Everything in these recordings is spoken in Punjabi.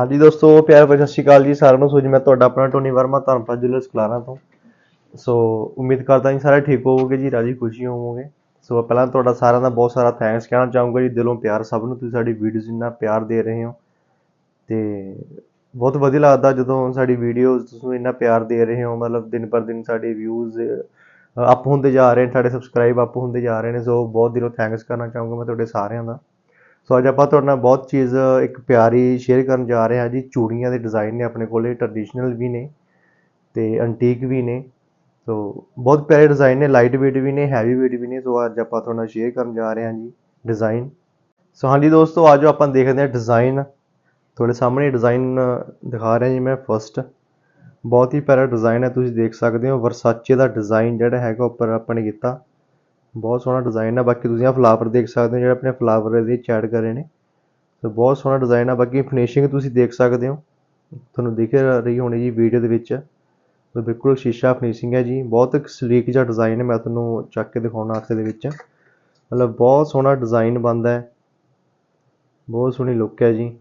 ਹਾਂਜੀ ਦੋਸਤੋ, ਪਿਆਰ ਭਰੀ ਸਤਿ ਸ਼੍ਰੀ ਅਕਾਲ ਜੀ ਸਾਰਿਆਂ ਨੂੰ। ਸੋ ਜੀ, ਮੈਂ ਤੁਹਾਡਾ ਆਪਣਾ ਟੋਨੀ ਵਰਮਾ, ਧਰਮਪਾਲ ਜ਼ਿਲ੍ਹਾ ਸਕਲਾਰਾਂ ਤੋਂ। ਸੋ ਉਮੀਦ ਕਰਦਾ ਜੀ ਸਾਰੇ ਠੀਕ ਹੋਵੋਗੇ ਜੀ, ਰਾਜੀ ਖੁਸ਼ੀ ਹੋਵੋਗੇ। ਸੋ ਪਹਿਲਾਂ ਤੁਹਾਡਾ ਸਾਰਿਆਂ ਦਾ ਬਹੁਤ ਸਾਰਾ ਥੈਂਕਸ ਕਹਿਣਾ ਚਾਹੂੰਗਾ ਜੀ। ਦਿਲੋਂ ਪਿਆਰ ਸਭ ਨੂੰ, ਤੁਸੀਂ ਸਾਡੀ ਵੀਡੀਓਜ਼ ਇੰਨਾ ਪਿਆਰ ਦੇ ਰਹੇ ਹੋ। ਤੇ ਬਹੁਤ ਵਧੀਆ ਲੱਗਦਾ ਜਦੋਂ ਸਾਡੀ ਵੀਡੀਓਜ਼ ਤੁਸੀਂ ਇੰਨਾ ਪਿਆਰ ਦੇ ਰਹੇ ਹੋ। ਮਤਲਬ ਦਿਨ ਪਰ ਦਿਨ ਸਾਡੇ ਵਿਊਜ਼ ਅਪ ਹੁੰਦੇ ਜਾ ਰਹੇ ਨੇ ਸਾਡੇ ਸਬਸਕ੍ਰਾਈਬ ਅਪ ਹੁੰਦੇ ਜਾ ਰਹੇ ਨੇ। ਸੋ ਬਹੁਤ ਦਿਲੋਂ ਥੈਂਕਸ ਕਰਨਾ ਚਾਹੂੰਗਾ ਮੈਂ ਤੁਹਾਡੇ ਸਾਰਿਆਂ ਦਾ। ਸੋ ਅੱਜ ਆਪਾਂ ਤੁਹਾਡੇ ਨਾਲ ਬਹੁਤ ਚੀਜ਼, ਇੱਕ ਪਿਆਰੀ ਸ਼ੇਅਰ ਕਰਨ ਜਾ ਰਹੇ ਹਾਂ ਜੀ। ਚੂੜੀਆਂ ਦੇ ਡਿਜ਼ਾਈਨ ਨੇ ਆਪਣੇ ਕੋਲੇ ਟ੍ਰੈਡੀਸ਼ਨਲ ਵੀ ਨੇ ਤੇ ਐਂਟੀਕ ਵੀ ਨੇ। ਸੋ ਬਹੁਤ ਪਿਆਰੇ ਡਿਜ਼ਾਈਨ ਨੇ ਲਾਈਟ weight ਵੀ ਨੇ ਹੈਵੀ weight ਵੀ ਨੇ। ਸੋ ਅੱਜ ਆਪਾਂ ਤੁਹਾਡੇ ਨਾਲ ਸ਼ੇਅਰ ਕਰਨ ਜਾ ਰਹੇ ਹਾਂ ਜੀ ਡਿਜ਼ਾਈਨ ਸੋ ਹਾਂਜੀ ਦੋਸਤੋ, ਆਜੋ ਆਪਾਂ ਦੇਖਦੇ ਹਾਂ ਡਿਜ਼ਾਈਨ ਤੁਹਾਡੇ ਸਾਹਮਣੇ ਡਿਜ਼ਾਈਨ ਦਿਖਾ ਰਿਹਾ ਜੀ ਮੈਂ ਫਸਟ ਬਹੁਤ ਹੀ ਪਿਆਰਾ ਡਿਜ਼ਾਈਨ ਹੈ, ਤੁਸੀਂ ਦੇਖ ਸਕਦੇ ਹੋ। ਵਰਸਾਚੇ ਦਾ ਡਿਜ਼ਾਈਨ ਜਿਹੜਾ ਹੈਗਾ, ਉੱਪਰ ਆਪਾਂ ਨੇ ਕੀਤਾ। ਬਹੁਤ ਸੋਹਣਾ ਡਿਜ਼ਾਈਨ ਆ। ਬਾਕੀ ਤੁਸੀਂ ਆ ਫਲਾਵਰ ਦੇਖ ਸਕਦੇ ਹੋ, ਜਿਹੜੇ ਆਪਣੇ ਫਲਾਵਰ ਇਹਦੇ ਵਿੱਚ ਐਡ ਕਰੇ ਨੇ। ਸੋ ਬਹੁਤ ਸੋਹਣਾ ਡਿਜ਼ਾਈਨ ਆ। ਬਾਕੀ ਫਿਨਿਸ਼ਿੰਗ ਤੁਸੀਂ ਦੇਖ ਸਕਦੇ ਹੋ। ਤੁਹਾਨੂੰ ਦਿਖ ਰਹੀ ਹੋਣੀ ਜੀ ਵੀਡੀਓ ਦੇ ਵਿੱਚ। ਸੋ ਬਿਲਕੁਲ ਸ਼ੀਸ਼ਾ ਫਿਨਿਸ਼ਿੰਗ ਹੈ ਜੀ। ਬਹੁਤ ਇੱਕ ਸਲੀਕ ਜਿਹਾ ਡਿਜ਼ਾਈਨ ਹੈ ਮੈਂ ਤੁਹਾਨੂੰ ਚੱਕ ਕੇ ਦਿਖਾਉਣਾ ਆਖੇ ਦੇ ਵਿੱਚ। ਮਤਲਬ ਬਹੁਤ ਸੋਹਣਾ ਡਿਜ਼ਾਈਨ ਬਣਦਾ ਹੈ। ਬਹੁਤ ਸੋਹਣੀ ਲੁੱਕ ਹੈ ਜੀ।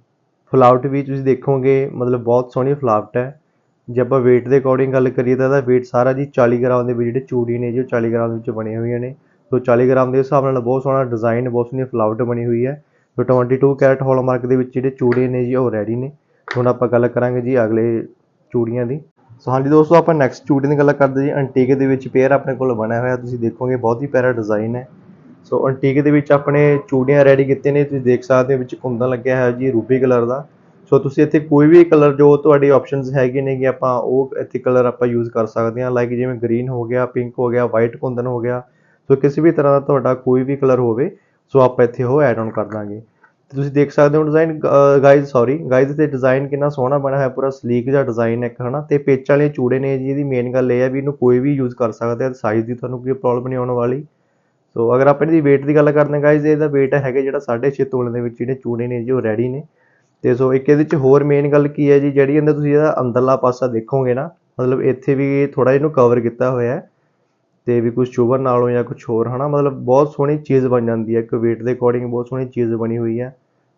ਫਲਾਵਟ ਵੀ ਤੁਸੀਂ ਦੇਖੋਗੇ, ਮਤਲਬ ਬਹੁਤ ਸੋਹਣੀ ਫਲਾਵਟ ਹੈ। ਜੇ ਆਪਾਂ weight ਦੇ ਅਕੋਰਡਿੰਗ ਗੱਲ ਕਰੀਏ ਤਾਂ ਇਹਦਾ weight ਸਾਰਾ ਜੀ 40 ਗ੍ਰਾਮ ਦੇ ਵਿੱਚ ਜਿਹੜੇ ਚੂੜੀ ਨੇ ਜੀ, ਉਹ 40 ਗ੍ਰਾਮ ਵਿੱਚ ਬਣੇ ਹੋਈਆਂ ਨੇ। ਸੋ 40 ਗ੍ਰਾਮ ਦੇ ਹਿਸਾਬ ਨਾਲ ਬਹੁਤ ਸੋਹਣਾ ਡਿਜ਼ਾਈਨ ਬਹੁਤ ਸੋਹਣੀ ਫਲਾਵਟ ਬਣੀ ਹੋਈ ਹੈ। ਸੋ 22 ਕੈਰਟ ਹੌਲਮਾਰਕ ਦੇ ਵਿੱਚ ਜਿਹੜੇ ਚੂੜੇ ਨੇ ਜੀ, ਉਹ ਰੈਡੀ ਨੇ। ਹੁਣ ਆਪਾਂ ਗੱਲ ਕਰਾਂਗੇ ਜੀ ਅਗਲੇ ਚੂੜੀਆਂ ਦੀ। ਸੋ ਹਾਂਜੀ ਦੋਸਤੋ, ਆਪਾਂ ਨੈਕਸਟ ਚੂੜੀ ਦੀ ਗੱਲ ਕਰਦੇ ਜੀ। ਅੰਟੀਕ ਦੇ ਵਿੱਚ ਪੇਅਰ ਆਪਣੇ ਕੋਲ ਬਣਿਆ ਹੋਇਆ। ਤੁਸੀਂ ਦੇਖੋਗੇ, ਬਹੁਤ ਹੀ ਪਿਆਰਾ ਡਿਜ਼ਾਈਨ ਹੈ। ਸੋ ਅੰਟੀਕ ਦੇ ਵਿੱਚ ਆਪਣੇ ਚੂੜੀਆਂ ਰੈਡੀ ਕੀਤੇ ਨੇ। ਤੁਸੀਂ ਦੇਖ ਸਕਦੇ ਹੋ, ਵਿੱਚ ਕੁੰਦਨ ਲੱਗਿਆ ਹੋਇਆ ਜੀ, ਰੂਬੀ ਕਲਰ ਦਾ। ਸੋ ਤੁਸੀਂ ਇੱਥੇ ਕੋਈ ਵੀ ਕਲਰ, ਜੋ ਤੁਹਾਡੀ ਆਪਸ਼ਨਸ ਹੈਗੇ ਨੇ, ਕਿ ਆਪਾਂ ਉਹ ਇੱਥੇ ਕਲਰ ਆਪਾਂ ਯੂਜ਼ ਕਰ ਸਕਦੇ ਹਾਂ। ਲਾਈਕ ਜਿਵੇਂ ਗ੍ਰੀਨ ਹੋ ਗਿਆ ਪਿੰਕ ਹੋ ਗਿਆ ਵਾਈਟ ਕੁੰਦਨ ਹੋ ਗਿਆ। ਸੋ ਕਿਸੇ ਵੀ ਤਰ੍ਹਾਂ ਦਾ ਤੁਹਾਡਾ ਕੋਈ ਵੀ ਕਲਰ ਹੋਵੇ, ਸੋ ਆਪਾਂ ਇੱਥੇ ਉਹ ਐਡ ਆਨ ਕਰ ਦਾਂਗੇ। ਤੇ ਤੁਸੀਂ ਦੇਖ ਸਕਦੇ ਹੋ ਡਿਜ਼ਾਈਨ ਗਾਇਜ਼ ਸੌਰੀ ਗਾਇਜ਼ ਤੇ ਡਿਜ਼ਾਈਨ ਕਿੰਨਾ ਸੋਹਣਾ ਬਣਿਆ ਹੋਇਆ, ਪੂਰਾ ਸਲੀਕ ਜਿਹਾ ਡਿਜ਼ਾਈਨ ਇੱਕ, ਹਨਾ? ਤੇ ਪੇਚਾਂ ਵਾਲੇ ਚੂੜੇ ਨੇ ਜੀ, ਇਹਦੀ ਮੇਨ ਗੱਲ ਇਹ ਹੈ ਵੀ ਇਹਨੂੰ ਕੋਈ ਵੀ ਯੂਜ਼ ਕਰ ਸਕਦਾ ਹੈ ਸਾਈਜ਼ ਦੀ ਤੁਹਾਨੂੰ ਕੋਈ ਪ੍ਰੋਬਲਮ ਨਹੀਂ ਆਉਣ ਵਾਲੀ। ਸੋ ਅਗਰ ਆਪਾਂ ਇਹਦੀ weight ਦੀ ਗੱਲ ਕਰਦੇ ਹਾਂ ਗਾਇਜ਼ ਇਹਦਾ weight ਹੈਗਾ ਜਿਹੜਾ 6.5 ਤੋਲੇ ਦੇ ਵਿੱਚ ਜਿਹੜੇ ਚੂੜੇ ਨੇ ਜੀ, ਉਹ ਰੈਡੀ ਨੇ। ਤੇ ਸੋ ਇੱਕ ਇਹਦੇ ਵਿੱਚ ਹੋਰ ਮੇਨ ਗੱਲ ਕੀ ਹੈ ਜੀ, ਜਿਹੜੀ ਅੰਦਰ ਤੁਸੀਂ ਇਹਦਾ ਅੰਦਰਲਾ ਪਾਸਾ ਦੇਖੋਗੇ ਨਾ, ਮਤਲਬ ਇੱਥੇ ਵੀ ਥੋੜਾ ਇਹਨੂੰ ਕਵਰ ਕੀਤਾ ਹੋਇਆ ਹੈ। ਤੇ ਵੀ ਕੁਝ ਚੁਭਣ ਨਾਲੋਂ ਜਾਂ ਕੁਝ ਹੋਰ, ਹਨਾ? ਮਤਲਬ ਬਹੁਤ ਸੋਹਣੀ ਚੀਜ਼ ਬਣ ਜਾਂਦੀ ਹੈ। ਇੱਕ weight ਦੇ ਅਕੋਰਡਿੰਗ ਬਹੁਤ ਸੋਹਣੀ ਚੀਜ਼ ਬਣੀ ਹੋਈ ਹੈ।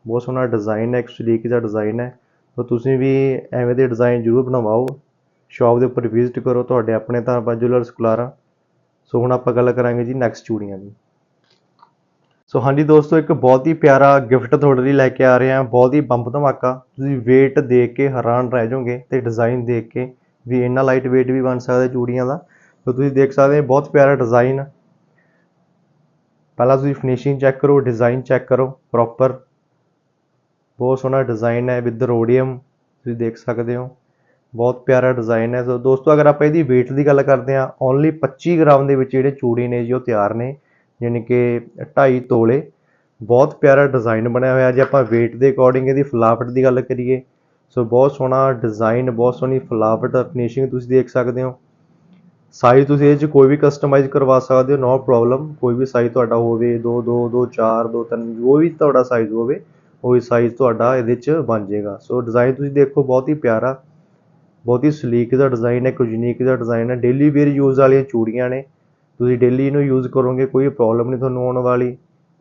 ਬਹੁਤ ਸੋਹਣਾ ਡਿਜ਼ਾਈਨ ਹੈ ਇੱਕ ਸਲੀਕ ਦਾ ਡਿਜ਼ਾਈਨ ਹੈ। ਸੋ ਤੁਸੀਂ ਵੀ ਐਵੇਂ ਦੇ ਡਿਜ਼ਾਈਨ ਜ਼ਰੂਰ ਬਣਵਾਓ। ਸ਼ਾਪ ਦੇ ਉੱਪਰ ਵਿਜ਼ਿਟ ਕਰੋ, ਤੁਹਾਡੇ ਆਪਣੇ ਤਾਂ ਬਾਜੂਲਰ ਸਕਲਾਰਾ ਸੋ ਹੁਣ ਆਪਾਂ ਗੱਲ ਕਰਾਂਗੇ ਜੀ ਨੈਕਸਟ ਚੂੜੀਆਂ ਦੀ। ਸੋ ਹਾਂਜੀ ਦੋਸਤੋ, ਇੱਕ ਬਹੁਤ ਹੀ ਪਿਆਰਾ ਗਿਫਟ ਤੁਹਾਡੇ ਲਈ ਲੈ ਕੇ ਆ ਰਹੇ ਹਾਂ। ਬਹੁਤ ਹੀ ਬੰਬ ਧਮਾਕਾ। ਤੁਸੀਂ weight ਦੇਖ ਕੇ ਹੈਰਾਨ ਰਹਿ ਜਾਓਗੇ ਤੇ ਡਿਜ਼ਾਈਨ ਦੇਖ ਕੇ ਵੀ ਇੰਨਾ ਲਾਈਟ weight ਵੀ ਬਣ ਸਕਦਾ ਚੂੜੀਆਂ ਦਾ। ਸੋ ਤੁਸੀਂ ਦੇਖ ਸਕਦੇ ਹੋ, ਬਹੁਤ ਪਿਆਰਾ ਡਿਜ਼ਾਈਨ ਪਹਿਲਾਂ ਤੁਸੀਂ ਫਿਨਿਸ਼ਿੰਗ ਚੈੱਕ ਕਰੋ ਡਿਜ਼ਾਈਨ ਚੈੱਕ ਕਰੋ ਪ੍ਰੋਪਰ ਬਹੁਤ ਸੋਹਣਾ ਡਿਜ਼ਾਈਨ ਹੈ ਵਿਦ ਰੋਡੀਅਮ ਤੁਸੀਂ ਦੇਖ ਸਕਦੇ ਹੋ। ਬਹੁਤ ਪਿਆਰਾ ਡਿਜ਼ਾਈਨ ਹੈ। ਸੋ ਦੋਸਤੋ, ਅਗਰ ਆਪਾਂ ਇਹਦੀ weight ਦੀ ਗੱਲ ਕਰਦੇ ਹਾਂ ਓਨਲੀ 25 ਗ੍ਰਾਮ ਦੇ ਵਿੱਚ ਜਿਹੜੇ ਚੂੜੀ ਨੇ ਜੀ, ਉਹ ਤਿਆਰ ਨੇ, ਯਾਨੀ ਕਿ 2.5 ਤੋਲੇ। ਬਹੁਤ ਪਿਆਰਾ ਡਿਜ਼ਾਈਨ ਬਣਿਆ ਹੋਇਆ। ਜੇ ਆਪਾਂ weight ਦੇ ਅਕੋਰਡਿੰਗ ਇਹਦੀ ਫਲਾਵਟ ਦੀ ਗੱਲ ਕਰੀਏ, ਸੋ ਬਹੁਤ ਸੋਹਣਾ ਡਿਜ਼ਾਈਨ ਬਹੁਤ ਸੋਹਣੀ ਫਲਾਵਟ ਫਿਨਿਸ਼ਿੰਗ ਤੁਸੀਂ ਦੇਖ ਸਕਦੇ ਹੋ। ਸਾਈਜ਼ ਤੁਸੀਂ ਇਹ 'ਚ ਕੋਈ ਵੀ ਕਸਟਮਾਈਜ਼ ਕਰਵਾ ਸਕਦੇ ਹੋ ਨੋ ਪ੍ਰੋਬਲਮ ਕੋਈ ਵੀ ਸਾਈਜ਼ ਤੁਹਾਡਾ ਹੋਵੇ 2 2 2 4 2 3 ਜੋ ਵੀ ਤੁਹਾਡਾ ਸਾਈਜ਼ ਹੋਵੇ, ਉਹੀ ਸਾਈਜ਼ ਤੁਹਾਡਾ ਇਹਦੇ 'ਚ ਬਣ ਜਾਏਗਾ। ਸੋ ਡਿਜ਼ਾਈਨ ਤੁਸੀਂ ਦੇਖੋ, ਬਹੁਤ ਹੀ ਪਿਆਰਾ, ਬਹੁਤ ਹੀ ਸਲੀਕ ਦਾ ਡਿਜ਼ਾਈਨ ਹੈ ਕੁਝ ਯੂਨੀਕ ਦਾ ਡਿਜ਼ਾਈਨ ਹੈ। ਡੇਲੀ ਵੇਅਰ ਯੂਜ਼ ਵਾਲੀਆਂ ਚੂੜੀਆਂ ਨੇ। ਤੁਸੀਂ ਡੇਲੀ ਇਹਨੂੰ ਯੂਜ਼ ਕਰੋਗੇ, ਕੋਈ ਪ੍ਰੋਬਲਮ ਨਹੀਂ ਤੁਹਾਨੂੰ ਆਉਣ ਵਾਲੀ।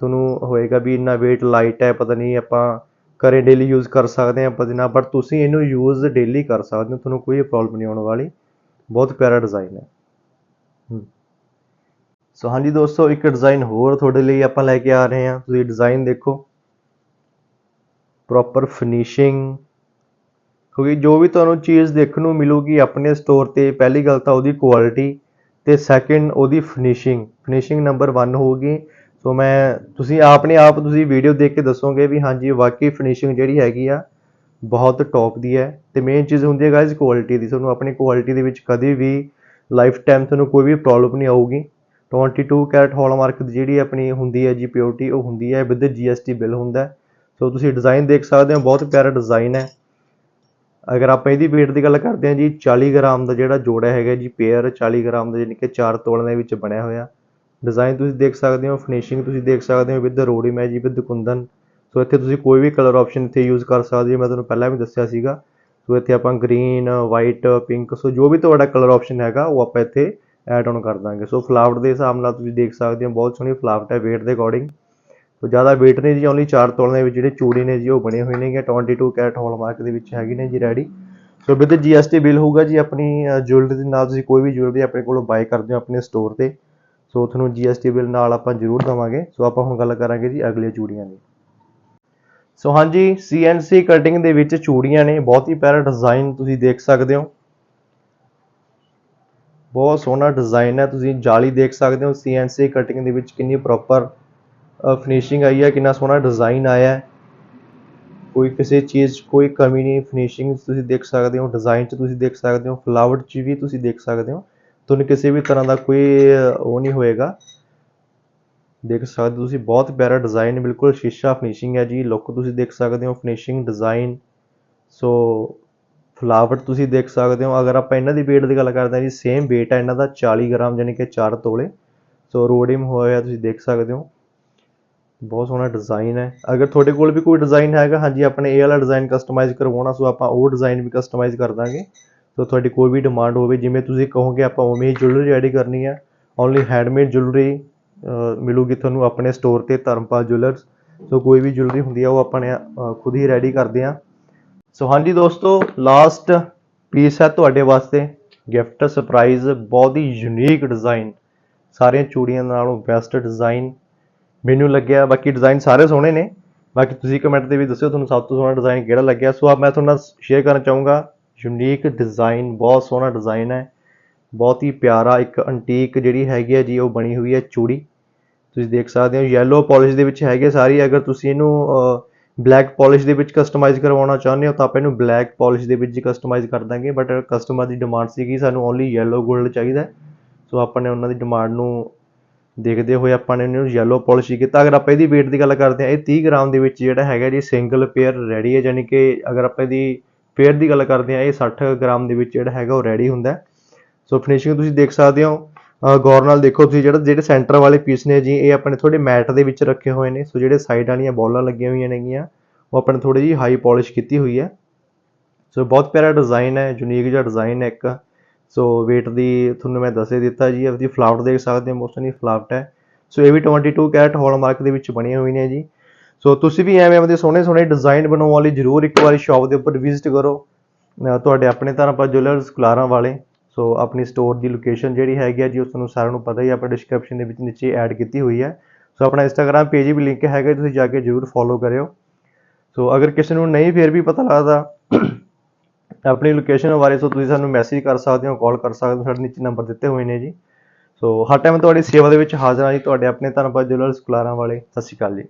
ਤੁਹਾਨੂੰ ਹੋਏਗਾ ਵੀ ਇੰਨਾ weight ਲਾਈਟ ਹੈ, ਪਤਾ ਨਹੀਂ ਆਪਾਂ ਘਰੇ ਡੇਲੀ ਯੂਜ਼ ਕਰ ਸਕਦੇ ਹਾਂ ਪਤਾ ਨਾ ਬਟ ਤੁਸੀਂ ਇਹਨੂੰ ਯੂਜ਼ ਡੇਲੀ ਕਰ ਸਕਦੇ ਹੋ, ਤੁਹਾਨੂੰ ਕੋਈ ਪ੍ਰੋਬਲਮ ਨਹੀਂ ਆਉਣ ਵਾਲੀ। ਬਹੁਤ ਪਿਆਰਾ ਡਿਜ਼ਾਈਨ ਹੈ। ਸੋ ਹਾਂਜੀ ਦੋਸਤੋ, ਇੱਕ ਡਿਜ਼ਾਈਨ ਹੋਰ ਤੁਹਾਡੇ ਲਈ ਆਪਾਂ ਲੈ ਕੇ ਆ ਰਹੇ ਹਾਂ। ਤੁਸੀਂ ਡਿਜ਼ਾਈਨ ਦੇਖੋ। ਪ੍ਰੋਪਰ ਫਿਨਿਸ਼ਿੰਗ ਕਿਉਂਕਿ ਜੋ ਵੀ ਤੁਹਾਨੂੰ ਚੀਜ਼ ਦੇਖਣ ਨੂੰ ਮਿਲੂਗੀ ਆਪਣੇ ਸਟੋਰ ਤੇ, ਪਹਿਲੀ ਗੱਲ ਤਾਂ ਉਹਦੀ ਕੁਆਲਿਟੀ ਤੇ ਸੈਕਿੰਡ ਉਹਦੀ ਫਿਨਿਸ਼ਿੰਗ ਫਿਨਿਸ਼ਿੰਗ ਨੰਬਰ 1 ਹੋਊਗੀ। ਸੋ ਮੈਂ, ਤੁਸੀਂ ਆਪਣੇ ਆਪ ਤੁਸੀਂ ਵੀਡੀਓ ਦੇਖ ਕੇ ਦੱਸੋਗੇ ਵੀ ਹਾਂਜੀ, ਵਾਕਈ ਫਿਨਿਸ਼ਿੰਗ ਜਿਹੜੀ ਹੈਗੀ ਆ, ਬਹੁਤ ਟੌਪ ਦੀ ਹੈ। ਤੇ ਮੇਨ ਚੀਜ਼ ਹੁੰਦੀ ਹੈ ਗਾਇਜ਼ ਕੁਆਲਿਟੀ ਦੀ। ਤੁਹਾਨੂੰ ਆਪਣੀ ਕੁਆਲਿਟੀ ਦੇ ਵਿੱਚ ਕਦੇ ਵੀ ਲਾਈਫ ਟਾਈਮ ਤੁਹਾਨੂੰ ਕੋਈ ਵੀ ਪ੍ਰੋਬਲਮ ਨਹੀਂ ਆਊਗੀ। 22 ਕੈਰਟ ਹੌਲਮਾਰਕ ਦੀ ਜਿਹੜੀ ਆਪਣੀ ਹੁੰਦੀ ਹੈ ਜੀ ਪਿਓਰਟੀ ਉਹ ਹੁੰਦੀ ਹੈ ਵਿਦ ਜੀਐਸਟੀ ਬਿੱਲ ਹੁੰਦਾ ਸੋ ਤੁਸੀਂ ਡਿਜ਼ਾਈਨ ਦੇਖ ਸਕਦੇ ਹੋ, ਬਹੁਤ ਪਿਆਰਾ ਡਿਜ਼ਾਈਨ ਹੈ। ਅਗਰ ਆਪਾਂ ਇਹਦੀ weight ਦੀ ਗੱਲ ਕਰਦੇ ਹਾਂ ਜੀ 40 ਗ੍ਰਾਮ ਦਾ ਜਿਹੜਾ ਜੋੜਾ ਹੈਗਾ ਜੀ ਪੇਅਰ 40 ਗ੍ਰਾਮ ਦਾ ਯਾਨੀ ਕਿ 4 ਤੋਲਿਆਂ ਦੇ ਵਿੱਚ ਬਣਿਆ ਹੋਇਆ। ਡਿਜ਼ਾਈਨ ਤੁਸੀਂ ਦੇਖ ਸਕਦੇ ਹੋ ਫਿਨਿਸ਼ਿੰਗ ਤੁਸੀਂ ਦੇਖ ਸਕਦੇ ਹੋ ਵਿਦ ਰੋਡੀ ਮੈਜੀ ਵਿਦ ਕੁੰਦਨ। ਸੋ ਇੱਥੇ ਤੁਸੀਂ ਕੋਈ ਵੀ ਕਲਰ ਆਪਸ਼ਨ ਇੱਥੇ ਯੂਜ਼ ਕਰ ਸਕਦੇ ਹੋ, ਮੈਂ ਤੁਹਾਨੂੰ ਪਹਿਲਾਂ ਵੀ ਦੱਸਿਆ ਸੀਗਾ। ਸੋ ਇੱਥੇ ਆਪਾਂ ਗ੍ਰੀਨ ਵਾਈਟ ਪਿੰਕ ਸੋ ਜੋ ਵੀ ਤੁਹਾਡਾ ਕਲਰ ਆਪਸ਼ਨ ਹੈਗਾ, ਉਹ ਆਪਾਂ ਇੱਥੇ ਐਡ ਆਨ ਕਰ ਦਾਂਗੇ। ਸੋ ਫਲਾਵਟ ਦੇ ਹਿਸਾਬ ਨਾਲ ਤੁਸੀਂ ਦੇਖ ਸਕਦੇ ਹੋ, ਬਹੁਤ ਸੋਹਣੀ ਫਲਾਵਟ ਹੈ weight ਦੇ ਅਕੋਰਡਿੰਗ ਸੋ ਜ਼ਿਆਦਾ weight ਨਹੀਂ ਜੀ ਓਨਲੀ 4 ਤੋਲੇ ਦੇ ਵਿੱਚ ਜਿਹੜੇ ਚੂੜੀ ਨੇ ਜੀ, ਉਹ ਬਣੇ ਹੋਏ ਨੇਗੇ। 22 ਕੈਰਟ ਹਾਲਮਾਰਕ ਦੇ ਵਿੱਚ ਹੈਗੇ ਨੇ ਜੀ ready so with GST bill ਹੋਊਗਾ ਜੀ, ਆਪਣੀ ਜੁਐਲਰੀ ਦੇ ਨਾਲ ਤੁਸੀਂ ਕੋਈ ਵੀ ਜੁਐਲਰੀ ਆਪਣੇ ਕੋਲੋਂ ਬਾਈ ਕਰਦੇ ਹੋ ਆਪਣੇ ਸਟੋਰ ਤੇ। ਸੋ ਤੁਹਾਨੂੰ ਜੀਐਸਟੀ ਬਿੱਲ ਨਾਲ ਆਪਾਂ ਜ਼ਰੂਰ ਦਵਾਂਗੇ। ਸੋ ਆਪਾਂ ਹੁਣ ਗੱਲ ਕਰਾਂਗੇ ਜੀ ਅਗਲੀਆਂ ਚੂੜੀਆਂ ਦੀ। ਸੋ ਹਾਂਜੀ ਸੀਐਨਸੀ ਕਟਿੰਗ ਦੇ ਵਿੱਚ ਚੂੜੀਆਂ ਨੇ, ਬਹੁਤ ਹੀ ਪਿਆਰਾ ਡਿਜ਼ਾਈਨ ਤੁਸੀਂ ਦੇਖ ਸਕਦੇ ਹੋ। ਬਹੁਤ ਸੋਹਣਾ ਡਿਜ਼ਾਈਨ ਹੈ, ਤੁਸੀਂ ਜਾਲੀ ਦੇਖ ਸਕਦੇ ਹੋ ਸੀਐਨਸੀ ਕਟਿੰਗ ਦੇ ਵਿੱਚ ਕਿੰਨੀ ਪ੍ਰੋਪਰ ਫਿਨਿਸ਼ਿੰਗ ਆਈ ਹੈ, ਕਿੰਨਾ ਸੋਹਣਾ ਡਿਜ਼ਾਈਨ ਆਇਆ ਹੈ। ਕੋਈ ਕਿਸੇ ਚੀਜ਼ 'ਚ ਕੋਈ ਕਮੀ ਨਹੀਂ ਫਿਨਿਸ਼ਿੰਗ ਤੁਸੀਂ ਦੇਖ ਸਕਦੇ ਹੋ ਡਿਜ਼ਾਈਨ 'ਚ ਤੁਸੀਂ ਦੇਖ ਸਕਦੇ ਹੋ ਫਲਾਵਟ 'ਚ ਵੀ ਤੁਸੀਂ ਦੇਖ ਸਕਦੇ ਹੋ। ਤੁਹਾਨੂੰ ਕਿਸੇ ਵੀ ਤਰ੍ਹਾਂ ਦਾ ਕੋਈ ਉਹ ਨਹੀਂ ਹੋਏਗਾ। ਦੇਖ ਸਕਦੇ ਹੋ ਤੁਸੀਂ, ਬਹੁਤ ਪਿਆਰਾ ਡਿਜ਼ਾਈਨ ਬਿਲਕੁਲ ਸ਼ੀਸ਼ਾ ਫਿਨਿਸ਼ਿੰਗ ਹੈ ਜੀ। ਲੁੱਕ ਤੁਸੀਂ ਦੇਖ ਸਕਦੇ ਹੋ ਫਿਨਿਸ਼ਿੰਗ ਡਿਜ਼ਾਈਨ ਸੋ ਫਲਾਵਟ ਤੁਸੀਂ ਦੇਖ ਸਕਦੇ ਹੋ। ਅਗਰ ਆਪਾਂ ਇਹਨਾਂ ਦੀ weight ਦੀ ਗੱਲ ਕਰਦੇ ਹਾਂ ਜੀ ਸੇਮ weight ਹੈ ਇਹਨਾਂ ਦਾ 40 ਗ੍ਰਾਮ ਯਾਨੀ ਕਿ 4 ਤੋਲੇ। ਸੋ ਰੋਡਿਮ ਹੋਇਆ ਤੁਸੀਂ ਦੇਖ ਸਕਦੇ ਹੋ। ਬਹੁਤ ਸੋਹਣਾ ਡਿਜ਼ਾਈਨ ਹੈ। ਅਗਰ ਤੁਹਾਡੇ ਕੋਲ ਵੀ ਕੋਈ ਡਿਜ਼ਾਈਨ ਹੈਗਾ, ਹਾਂਜੀ, ਆਪਣੇ ਇਹ ਵਾਲਾ ਡਿਜ਼ਾਈਨ ਕਸਟਮਾਈਜ਼ ਕਰਵਾਉਣਾ ਸੋ ਆਪਾਂ ਉਹ ਡਿਜ਼ਾਈਨ ਵੀ ਕਸਟਮਾਈਜ਼ ਕਰ ਦਾਂਗੇ। ਸੋ ਤੁਹਾਡੀ ਕੋਈ ਵੀ ਡਿਮਾਂਡ ਹੋਵੇ, ਜਿਵੇਂ ਤੁਸੀਂ ਕਹੋਗੇ ਆਪਾਂ ਉਵੇਂ ਹੀ ਜੁਐਲਰੀ ਰੈਡੀ ਕਰਨੀ ਹੈ। ਓਨਲੀ ਹੈਂਡਮੇਡ ਜੁਐਲਰੀ ਮਿਲੂਗੀ ਤੁਹਾਨੂੰ ਆਪਣੇ ਸਟੋਰ ਤੇ ਧਰਮਪਾਲ ਜੁਐਲਰਸ ਸੋ ਕੋਈ ਵੀ ਜੁਐਲਰੀ ਹੁੰਦੀ ਆ ਉਹ ਆਪਣੇ ਅਹ, ਖੁਦ ਹੀ ਰੈਡੀ ਕਰਦੇ ਆ। ਸੋ ਹਾਂਜੀ ਦੋਸਤੋ ਲਾਸਟ ਪੀਸ ਹੈ ਤੁਹਾਡੇ ਵਾਸਤੇ। ਗਿਫਟ ਸਰਪ੍ਰਾਈਜ਼ ਬਹੁਤ ਹੀ ਯੂਨੀਕ ਡਿਜ਼ਾਈਨ ਸਾਰੀਆਂ ਚੂੜੀਆਂ ਨਾਲੋਂ ਬੈਸਟ ਡਿਜ਼ਾਈਨ ਮੈਨੂੰ ਲੱਗਿਆ ਬਾਕੀ ਡਿਜ਼ਾਈਨ ਸਾਰੇ ਸੋਹਣੇ ਨੇ। ਬਾਕੀ ਤੁਸੀਂ ਕਮੈਂਟ ਦੇ ਵੀ ਦੱਸਿਓ ਤੁਹਾਨੂੰ ਸਭ ਤੋਂ ਸੋਹਣਾ ਡਿਜ਼ਾਈਨ ਕਿਹੜਾ ਲੱਗਿਆ। ਸੋ ਆ ਮੈਂ ਤੁਹਾਨੂੰ ਸ਼ੇਅਰ ਕਰਨਾ ਚਾਹੂੰਗਾ ਯੂਨੀਕ ਡਿਜ਼ਾਈਨ ਬਹੁਤ ਸੋਹਣਾ ਡਿਜ਼ਾਈਨ ਹੈ। ਬਹੁਤ ਹੀ ਪਿਆਰਾ ਇੱਕ ਅੰਟੀਕ ਜਿਹੜੀ ਹੈਗੀ ਹੈ ਜੀ ਉਹ ਬਣੀ ਹੋਈ ਹੈ ਚੂੜੀ। ਤੁਸੀਂ ਦੇਖ ਸਕਦੇ ਹੋ ਯੈਲੋ ਪਾਲਿਸ਼ ਦੇ ਵਿੱਚ ਹੈਗੇ ਸਾਰੀ। ਅਗਰ ਤੁਸੀਂ ਇਹਨੂੰ ਬਲੈਕ ਪਾਲਿਸ਼ ਦੇ ਵਿੱਚ ਕਸਟਮਾਈਜ਼ ਕਰਵਾਉਣਾ ਚਾਹੁੰਦੇ ਹੋ, ਤਾਂ ਆਪਾਂ ਇਹਨੂੰ ਬਲੈਕ ਪਾਲਿਸ਼ ਦੇ ਵਿੱਚ ਕਸਟਮਾਈਜ਼ ਕਰ ਦਾਂਗੇ। ਬਟ ਕਸਟਮਰ ਦੀ ਡਿਮਾਂਡ ਸੀਗੀ, ਸਾਨੂੰ ਓਨਲੀ ਯੈਲੋ 골ਡ ਚਾਹੀਦਾ ਸੋ ਆਪਾਂ ਨੇ ਉਹਨਾਂ ਦੀ ਡਿਮਾਂਡ ਨੂੰ ਦੇਖਦੇ ਹੋਏ ਆਪਾਂ ਨੇ ਇਹਨੂੰ ਯੈਲੋ ਪਾਲਿਸ਼ ਹੀ ਕੀਤਾ। ਅਗਰ ਆਪਾਂ ਇਹਦੀ weight ਦੀ ਗੱਲ ਕਰਦੇ ਹਾਂ, ਇਹ 30 ਗ੍ਰਾਮ ਦੇ ਵਿੱਚ ਜਿਹੜਾ ਹੈਗਾ ਜੀ ਸਿੰਗਲ ਪੇਅਰ ਰੈਡੀ ਹੈ। ਯਾਨੀ ਕਿ ਅਗਰ ਆਪਾਂ ਇਹਦੀ ਪੇਅਰ ਦੀ ਗੱਲ ਕਰਦੇ ਹਾਂ, ਇਹ 60 ਗ੍ਰਾਮ ਦੇ ਵਿੱਚ ਜਿਹੜਾ ਹੈਗਾ, ਉਹ ਰੈਡੀ ਹੁੰਦਾ ਸੋ ਫਿਨਿਸ਼ਿੰਗ ਤੁਸੀਂ ਦੇਖ ਸਕਦੇ ਹੋ ਗੌਰ ਨਾਲ ਦੇਖੋ ਤੁਸੀਂ ਜਿਹੜਾ ਜਿਹੜੇ ਸੈਂਟਰ ਵਾਲੇ ਪੀਸ ਨੇ ਜੀ, ਇਹ ਆਪਣੇ ਥੋੜੇ ਮੈਟ ਦੇ ਵਿੱਚ ਰੱਖੇ ਹੋਏ ਨੇ। ਸੋ ਜਿਹੜੇ ਸਾਈਡ ਵਾਲੀਆਂ ਬੋਲਾਂ ਲੱਗੀਆਂ ਹੋਈਆਂ ਨੇਗੀਆਂ, ਉਹ ਆਪਣੇ ਥੋੜੀ ਜਿਹੀ ਹਾਈ ਪਾਲਿਸ਼ ਕੀਤੀ ਹੋਈ ਹੈ। ਸੋ ਬਹੁਤ ਪਿਆਰਾ ਡਿਜ਼ਾਈਨ ਹੈ ਯੂਨੀਕ ਜਿਹਾ ਡਿਜ਼ਾਈਨ ਹੈ ਇੱਕ। ਸੋ weight ਦੀ ਤੁਹਾਨੂੰ ਮੈਂ ਦੱਸੇ ਦਿੱਤਾ ਜੀ, ਆਪਦੀ ਫਲਾਵਟ ਦੇਖ ਸਕਦੇ ਹੋ ਮੋਸਟਲੀ ਫਲਾਵਟ ਹੈ। ਸੋ ਇਹ ਵੀ 22 ਕੈਰਟ ਹਾਲਮਾਰਕ ਦੇ ਵਿੱਚ ਬਣੀਆਂ ਹੋਈਆਂ ਨੇ ਜੀ। ਸੋ ਤੁਸੀਂ ਵੀ ਐਵੇਂ ਐਵੇਂ ਸੋਹਣੇ ਸੋਹਣੇ ਡਿਜ਼ਾਈਨ ਬਣਾਉਣ ਲਈ ਜਰੂਰ ਇੱਕ ਵਾਰੀ ਸ਼ਾਪ ਦੇ ਉੱਪਰ ਵਿਜ਼ਿਟ ਕਰੋ। ਤੁਹਾਡੇ ਆਪਣੇ ਧਰਮਪਾਲ ਜੁਐਲਰਸ ਕੁਲਾਰਾਂ ਵਾਲੇ। ਸੋ ਆਪਣੀ ਸਟੋਰ ਦੀ ਲੋਕੇਸ਼ਨ ਜਿਹੜੀ ਹੈਗੀ ਆ ਜੀ ਉਸ ਤੁਹਾਨੂੰ ਸਾਰਿਆਂ ਨੂੰ ਪਤਾ ਹੀ ਆਪਾਂ ਡਿਸਕ੍ਰਿਪਸ਼ਨ ਦੇ ਵਿੱਚ ਨੀਚੇ ਐਡ ਕੀਤੀ ਹੋਈ ਹੈ ਸੋ ਆਪਣਾ ਇੰਸਟਾਗ੍ਰam ਪੇਜ ਵੀ ਲਿੰਕ ਹੈਗਾ, ਤੁਸੀਂ ਜਾ ਕੇ ਜਰੂਰ ਫੋਲੋ ਕਰਿਓ। ਸੋ ਅਗਰ ਕਿਸੇ ਨੂੰ ਨਹੀਂ ਫਿਰ ਵੀ ਪਤਾ ਲੱਗਦਾ ਆਪਣੀ ਲੋਕੇਸ਼ਨ ਬਾਰੇ, ਸੋ ਤੁਸੀਂ ਸਾਨੂੰ ਮੈਸੇਜ ਕਰ ਸਕਦੇ ਹੋ ਕਾਲ ਕਰ ਸਕਦੇ ਹੋ, ਸਾਡੇ ਨੀਚੇ ਨੰਬਰ ਦਿੱਤੇ ਹੋਏ ਨੇ ਜੀ। ਸੋ ਹਰ ਟਾਈਮ ਤੁਹਾਡੀ ਸੇਵਾ ਦੇ ਵਿੱਚ ਹਾਜ਼ਰ ਹਾਂ ਜੀ, ਤੁਹਾਡੇ ਆਪਣੇ ਧੰਨਵਾਦ ਜੁਐਲਰਸ ਕੁਲਾਰਾਂ ਵਾਲੇ। ਸਤਿ ਸ਼੍ਰੀ ਅਕਾਲ ਜੀ।